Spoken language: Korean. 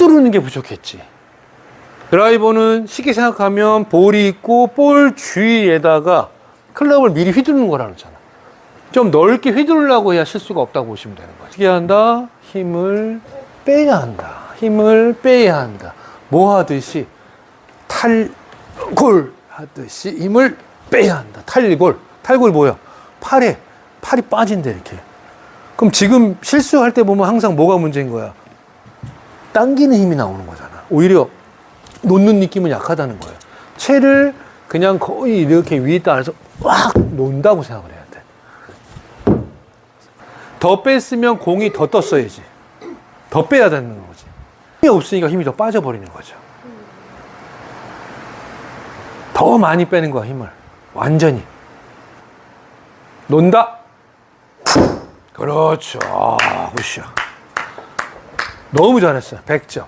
휘두르는 게 부족했지. 드라이버는 쉽게 생각하면 볼이 있고 볼 주위에다가 클럽을 미리 휘두르는 거라는 거잖아. 좀 넓게 휘두르려고 해야 실수가 없다고 보시면 되는 거야. 어떻게 한다? 힘을 빼야 한다. 힘을 빼야 한다. 뭐 하듯이 탈골 하듯이 힘을 빼야 한다. 탈골. 탈골 뭐야? 팔에 팔이 빠진대 이렇게. 그럼 지금 실수할 때 보면 항상 뭐가 문제인 거야? 당기는 힘이 나오는 거잖아. 오히려 놓는 느낌은 약하다는 거예요. 채를 그냥 거의 이렇게 위에다 해서 꽉 놓는다고 생각을 해야 돼. 더 뺐으면 공이 더 떴어야지. 더 빼야 되는 거지. 힘이 없으니까 힘이 더 빠져버리는 거죠. 더 많이 빼는 거야, 힘을. 완전히. 논다. 그렇죠. 아, 굿샷. 너무 잘했어요. 100점.